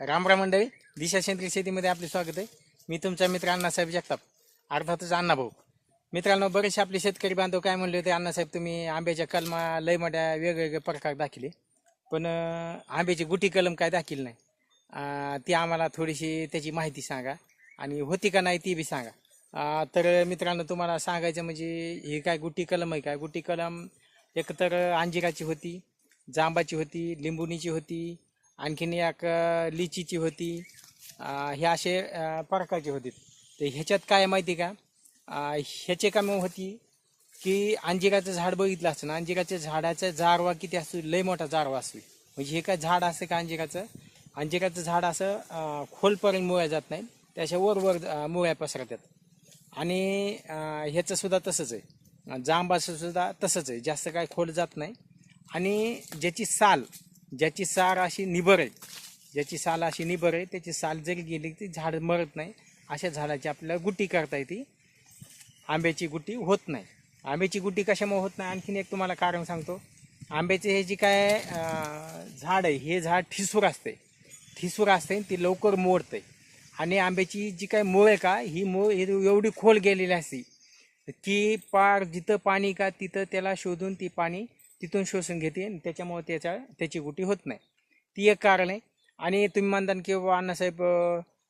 रामराम मंडळी दिशा सेंद्रिय शेतीमध्ये आपले स्वागत आहे. मी तुमचा मित्र अण्णासाहेब जगताप अर्थातच अण्णाभाऊ मित्रांनो बरेचसे आपले शेतकरी बांधव काय म्हणले होते अण्णासाहेब तुम्ही आंब्याच्या कलमा लय मोठ्या वेगवेगळे प्रकार दाखिले पण आंब्याची गुटी कलम काय दाखील नाही. ती आम्हाला थोडीशी त्याची माहिती सांगा आणि होती का नाही ती बी सांगा. तर मित्रांनो तुम्हाला सांगायचं म्हणजे ही काय गुटी कलम आहे काय? गुटी कलम एकतर अंजिराची होती जांबाची होती लिंबुनीची होती आणखीन एक लिचीची होती हे असे प्रकारचे होते. तर ह्याच्यात काय माहिती का? ह्याचे काम होती की अंजिराचं झाड बघितलं असतं ना अंजिराच्या झाडाचा जारवा किती असतो? लय मोठा जारवा असतो म्हणजे हे काय झाड असतं का अंजिराचं? अंजिराचं झाड असं खोलपर्यंत मुळ्या जात नाही त्याच्या वर वर मुळ्या पसरतात. आणि ह्याचं सुद्धा तसंच आहे. जांबाचं सुद्धा तसंच आहे. जास्त काय खोल जात नाही. आणि ज्याची साल ज्याची सार अशी निबर आहे ज्याची साल अशी निबर आहे त्याची साल जरी गेली ती झाड मरत नाही. अशा झाडाची आपल्याला गुटी करता येते. आंब्याची गुटी होत नाही. आंब्याची गुटी कशामुळे होत नाही? आणखीन एक तुम्हाला कारण सांगतो. आंब्याचे हे जे काय झाड आहे हे झाड ठिसूर असते. ठिसूर असते ती लवकर मोडते. आणि आंब्याची जी काय मूळ आहे का ही मूळ ही एवढी खोल गेलेली असते की पार जिथं पाणी का तिथं त्याला शोधून ती पाणी तिथून शोषून घेते आणि त्याच्यामुळे त्याच्या त्याची गुटी होत नाही. ती एक कारण आहे. आणि तुम्ही म्हणता की बाबा अण्णासाहेब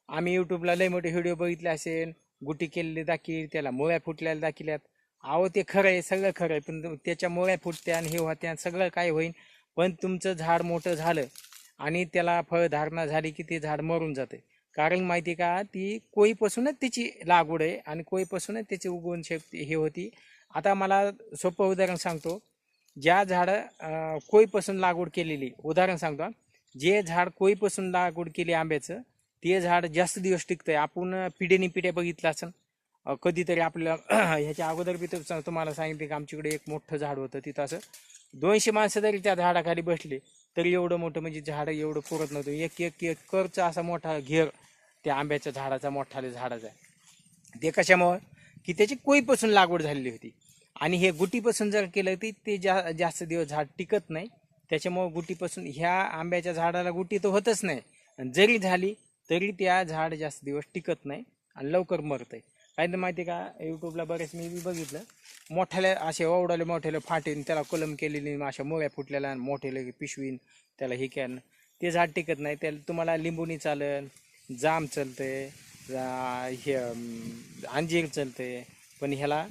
आम्ही यूट्यूबला लय मोठे व्हिडिओ बघितले असेल गुटी केलेली दाखील त्याला मुळ्या फुटलेल्या दाखिल्यात. अहो ते खरं आहे सगळं खरं आहे पण त्याच्या मुळ्या फुटत्या आणि हे होत्या सगळं काय होईल पण तुमचं झाड मोठं झालं आणि त्याला फळधारणा झाली की ते झाड मरून जाते. कारण माहिती का ती कोळीपासूनच त्याची लागवड आहे आणि कोळीपासूनच त्याची उगवण शक्ती हे होती. आता मला सोपं उदाहरण सांगतो. ज्या झाडं कोईपासून लागवड केलेली उदाहरण सांगतो जे झाड कोळीपासून लागवड केली आंब्याचं ते झाड जास्त दिवस टिकतंय. आपण पिढ्याने पिढ्या बघितलं असं कधीतरी आपल्या ह्याच्या अगोदर बी तर तुम्हाला सांगितले की आमच्याकडे एक मोठं झाड होतं तिथं असं. दोनशे माणसं जरी त्या झाडाखाली बसले तरी एवढं मोठं म्हणजे झाड एवढं पुरत नव्हतं. एक एक एक करचा असा मोठा घेर त्या आंब्याच्या झाडाचा मोठाले झाडाचा. आहे ते कशामुळं? की त्याची कोईपासून लागवड झालेली होती. आणि हे गुटीपासून जर केलं ती ते जा जास्त दिवस झाड टिकत नाही त्याच्यामुळं गुटीपासून ह्या आंब्याच्या झाडाला गुटी तर होतच नाही. आणि जरी झाली तरी त्या झाड जास्त दिवस टिकत नाही आणि लवकर मरतंय. काय तर माहिती आहे का? यूट्यूबला बरेच मी बी बघितलं. मोठ्याला असे ओवडाले मोठ्याले फाटेन त्याला कलम केलेली अशा मुळ्या फुटलेल्या आणि मोठेले पिशवीन त्याला हे केलं. ते झाड टिकत नाही. त्याला तुम्हाला लिंबूनी चालेल जाम चालतंय हे अंजीर चालतंय. पण ह्याला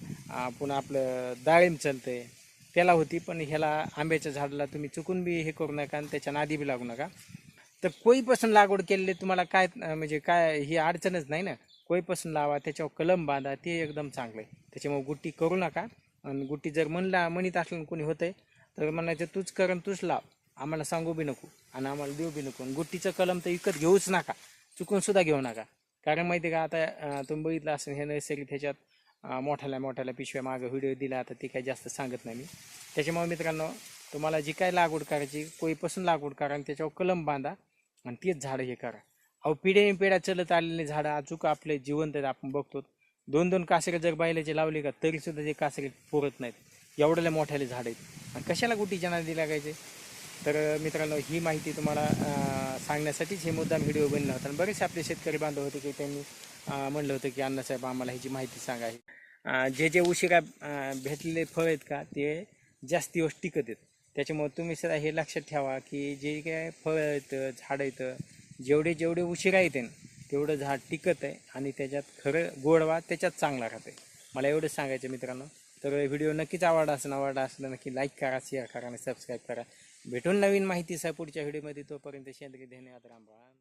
पुन्हा आपलं डाळिंब चालतंय. त्याला होती पण ह्याला आंब्याच्या झाडाला तुम्ही चुकून बी हे करू नका आणि त्याच्या नादी बी लागू नका. तर कोईपासून लागवड केलेली तुम्हाला काय म्हणजे काय ही अडचणच नाही ना. कोईपासून लावा त्याच्यावर कलम बांधा ते एकदम चांगलं आहे त्याच्यामुळे गुट्टी करू नका. आणि गुट्टी जर म्हणला म्हणत असलं कोणी होतंय तर म्हणायचं तूच कर तूच लाव. आम्हाला सांगू बी नको आणि आम्हाला देऊ बी नको. आणि गुट्टीचं कलम तर विकत घेऊच नका. चुकूनसुद्धा घेऊ नका. कारण माहिती आहे का आता तुम्ही बघितलं असेल हे नैसर्गिक त्याच्यात मोठ्याला मोठ्याल्या पिशव्या मागं व्हिडिओ दिला आता ते काही जास्त सांगत नाही मी. त्याच्यामुळे मित्रांनो तुम्हाला जी काय लागवड करायची कोईपासून लागवड करा आणि त्याच्यावर कलम बांधा आणि तेच झाडं हे करा. अहो पिढ्याने पिढ्या चलत आलेले झाडं अचूक आपले जिवंत आहेत आपण बघतो. दोन दोन कासरे जर बैलाचे लावले का तरीसुद्धा ते कासरे पुरत नाहीत. एवढ्याला मोठ्याले झाड आहेत. आणि कशाला गुटी जनादी लागायचे तर मित्रांनो ही माहिती तुम्हाला सांगण्यासाठीच हे मुद्दाम व्हिडिओ बनला होता. आणि बरेच आपले शेतकरी बांधव होते की त्यांनी म्हणलं होतं की अण्णासाहेब आम्हाला ह्याची माहिती सांगा. हे जे जे उशी काय भेटलेले फळ आहेत का ते जास्त दिवस टिकत आहेत. त्याच्यामुळे तुम्ही सुद्धा हे लक्षात ठेवा की जे काय फळ आहेत झाडं आहेत जेवढे जेवढे उशिरा येते तेवढं झाड टिकत आहे आणि त्याच्यात खरं गोडवा त्याच्यात चांगला राहते. मला एवढं सांगायचं मित्रांनो. तर व्हिडिओ नक्कीच आवडला असं आवडला असलं नक्की लाईक करा शेअर करा आणि सबस्क्राईब करा. भेटून नवीन माहिती सह पुढच्या व्हिडिओमध्ये तोपर्यंत शेंद्री धन्यवाद. रामराम